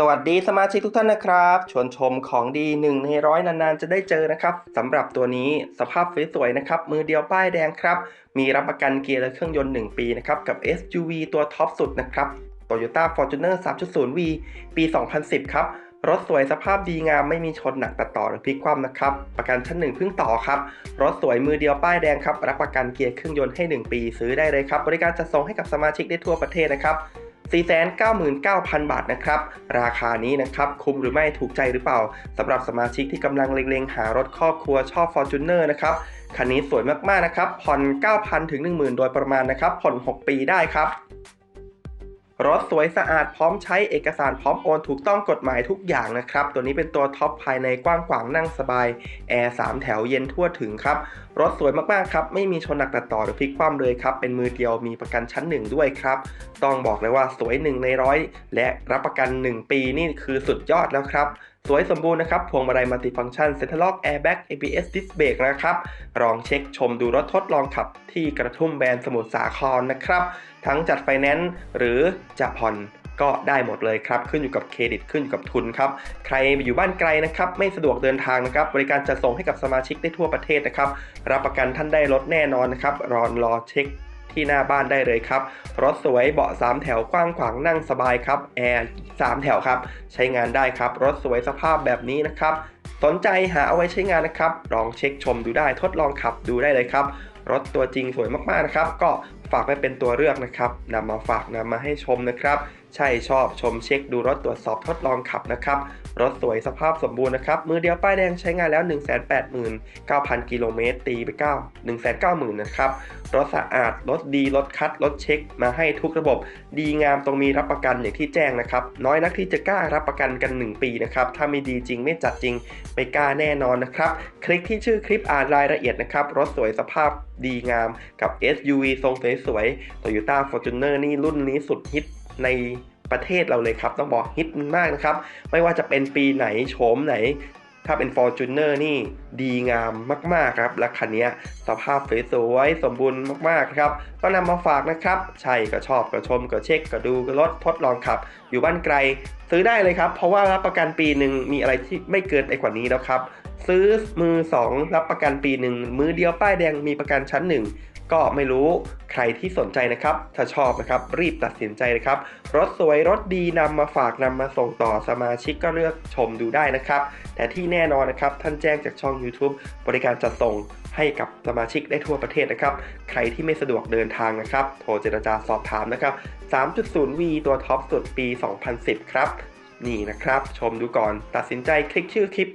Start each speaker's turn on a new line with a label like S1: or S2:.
S1: สวัสดีสมาชิกทุกท่านนะครับชวนชมของดีหนึ่งในร้อยนานๆ จะได้เจอนะครับสำหรับตัวนี้สภาพสวยๆนะครับมือเดียวป้ายแดงครับ มีรับประกันเกียร์และเครื่องยนต์ 1 ปีนะครับกับ SUV ตัวท็อปสุดนะครับ Toyota Fortuner 3.0V ปี 2010 ครับ รถสวยสภาพดีงามไม่มีชนหนักตัดต่อหรือพลิกคว่ำนะครับ ประกันชั้นหนึ่งเพิ่งต่อครับ รถสวยมือเดียวป้ายแดงครับรับประกันเกียร์เครื่องยนต์ให้ 1 ปี ซื้อได้เลยครับบริการจะส่งให้กับสมาชิกได้ทั่วประเทศนะครับ 499,000 บาทนะครับ ราคานี้นะครับคุ้มหรือไม่ถูกใจหรือเปล่าสำหรับสมาชิกที่กำลังเล็งๆ หารถครอบครัวชอบ Fortuner นะครับคันนี้สวยมากๆนะครับผ่อน 9,000 ถึง 10,000 โดยประมาณนะครับผ่อน 6 ปีได้ครับ รถสวยสะอาดพร้อมใช้เอกสารพร้อมโอนถูกต้องกฎหมายทุกอย่างนะครับ ตัวนี้เป็นตัวท็อปภายในกว้างขวางนั่งสบายแอร์3แถวเย็นทั่วถึงครับ รถสวยมากๆครับ ไม่มีชนหนักตัดต่อหรือพลิกคว่ำเลยครับ เป็นมือเดียวมีประกันชั้นหนึ่งด้วยครับ ต้องบอกเลยว่าสวย1ในร้อยและรับประกัน 1 ปีนี่คือสุดยอดแล้วครับ สวยสมบูรณ์นะครับ พวงมาลัยมัลติฟังก์ชันเซ็นทรัลล็อกแอร์แบ็ก ABS ดิสเบรกนะครับ ลองเช็คชมดูรถทดลองขับที่กระทุ่มแบนสมุทรสาครนะครับ ทั้งจัดไฟแนนซ์หรือจะผ่อนก็ได้หมดเลยครับ ขึ้นอยู่กับเครดิตขึ้นอยู่กับทุนครับ ใครอยู่บ้านไกลนะครับ ไม่สะดวกเดินทางนะครับ บริการจะส่งให้กับสมาชิกได้ทั่วประเทศนะครับ รับประกันท่านได้รถแน่นอนนะครับ รอนรอเช็ค ที่หน้าบ้านได้เลยครับ รถสวยเบาะ 3 แถวกว้างขวางนั่งสบายครับ แอร์ 3 แถวครับ ใช้งานได้ครับ รถสวยสภาพแบบนี้นะครับ สนใจหาเอาไว้ใช้งานนะครับ ลองเช็คชมดูได้ทดลองขับดูได้เลยครับ รถตัวจริงสวยมากๆนะครับ ก็ฝากไว้เป็นตัวเลือกนะครับนำมาฝากนำมาให้ชมนะครับ ใช่ชอบชมเช็คดูรถตรวจสอบทดลองขับนะครับ รถสวยสภาพสมบูรณ์นะครับ มือเดียวป้ายแดงใช้งานแล้ว 189,000 กิโลเมตรตีไป 9 190,000นะครับ รถสะอาด รถดี รถคัด รถเช็ค มาให้ทุกระบบ ดีงามตรงมีรับประกันอย่างที่แจ้งนะครับ น้อยนักที่จะกล้ารับประกันกัน 1 ปีนะครับ ถ้าไม่ดีจริงไม่จัดจริงไม่กล้าแน่นอนนะครับ คลิกที่ชื่อคลิปอ่านรายละเอียดนะครับ รถสวยสภาพดีงามกับ SUV ทรงสวยๆ Toyota Fortuner นี่รุ่นนี้สุดฮิตในประเทศเราเลยครับ ต้องบอกฮิตมากนะครับ ไม่ว่าจะเป็นปีไหนโฉมไหน ถ้าเป็น Fortuner นี่ดีงามมากๆครับ และคันนี้สภาพสวยๆ สมบูรณ์มากๆครับ ก็นำมาฝากนะครับ ใช่ก็ชอบก็ชมก็เช็คก็ดูก็รถทดลองขับ อยู่บ้านไกล ซื้อได้เลยครับ เพราะว่ารับประกันปีหนึ่งมีอะไรที่ไม่เกินไปกว่านี้แล้วครับ ซื้อมือ 2 รับประกันปีหนึ่งมือเดียวป้ายแดงมีประกันชั้นหนึ่งก็ไม่รู้ใครที่สนใจนะครับ ถ้าชอบนะครับ รีบตัดสินใจนะครับ รถสวยรถดีนำมาฝากนำมาส่งต่อสมาชิกก็เลือกชมดูได้นะครับ แต่ที่แน่นอนนะครับ ท่านแจ้งจากช่อง YouTube บริการจัดส่งให้กับสมาชิกได้ทั่วประเทศนะครับ ใครที่ไม่สะดวกเดินทางนะครับ โทรเจรจาสอบถามนะครับ 3.0V ตัวท็อปสุดปี 2010 ครับ นี่นะครับ ชมดูก่อนตัดสินใจคลิกชื่อคลิป